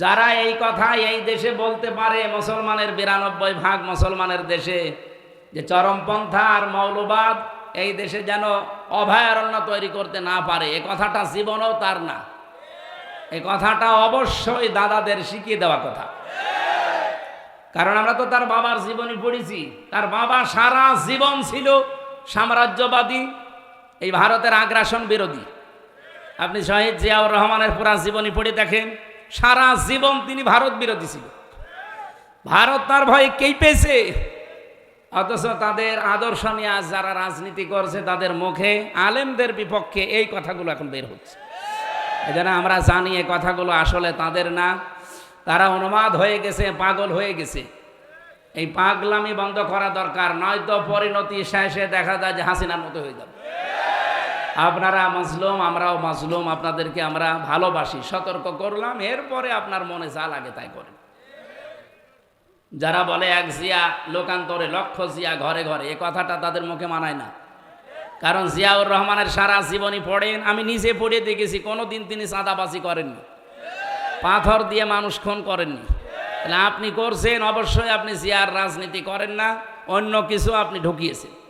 যারা এই কথা এই দেশে বলতে পারে, মুসলমানের বিরানব্বই ভাগ মুসলমানের দেশে, যে চরমপন্থা আর মৌলবাদ এই দেশে যেন অভয়ারণ্য তৈরি করতে না পারে, এ কথাটা জীবনও তার না। এই কথাটা অবশ্যই দাদাদের শিখিয়ে দেওয়া কথা। কারণ আমরা তো তার বাবার জীবনী পড়েছি, তার বাবা সারা জীবন ছিল সাম্রাজ্যবাদী, এই ভারতের আগ্রাসন বিরোধী। আপনি শহীদ জিয়াউর রহমানের পুরা জীবনী পড়ে দেখেন সারা জীবন তিনি ভারত বিরোধী ছিল। ভারত তার ভয়ে কেঁপেছে। অথচ তাদের আদর্শ নিয়ে আজ যারা রাজনীতি করছে, তাদের মুখে আলেমদের বিপক্ষে এই কথাগুলো এখন বের হচ্ছে। এজন্য আমরা জানি এই কথাগুলো আসলে তাদের না। তারা অনুমাদ হয়ে গেছে, পাগল হয়ে গেছে। এই পাগলামি বন্ধ করা দরকার, নয়তো পরিণতি শেষে দেখা যায় যে হাসিনার মতো হয়ে যাবে। আপনারা মাজলুম, আমরাও মাজলুম, আপনাদেরকে আমরা ভালোবাসি, সতর্ক করলাম, এরপরে আপনার মনে যা লাগে তাই করেন। যারা বলে এক জিয়া লোকান্তরে, লক্ষ জিয়া ঘরে ঘরে, এ কথাটা তাদের মুখে মানায় না। কারণ জিয়াউর রহমানের সারা জীবনী পড়েন, আমি নিজে পড়ে দেখেছি কোনো দিন তিনি চাঁদাবাজি করেননি। পাথর দিয়ে মানুষ খুন করেননি। তাহলে আপনি করছেন, অবশ্যই আপনি জিয়ার রাজনীতি করেন না, অন্য কিছু আপনি ঢুকিয়েছেন।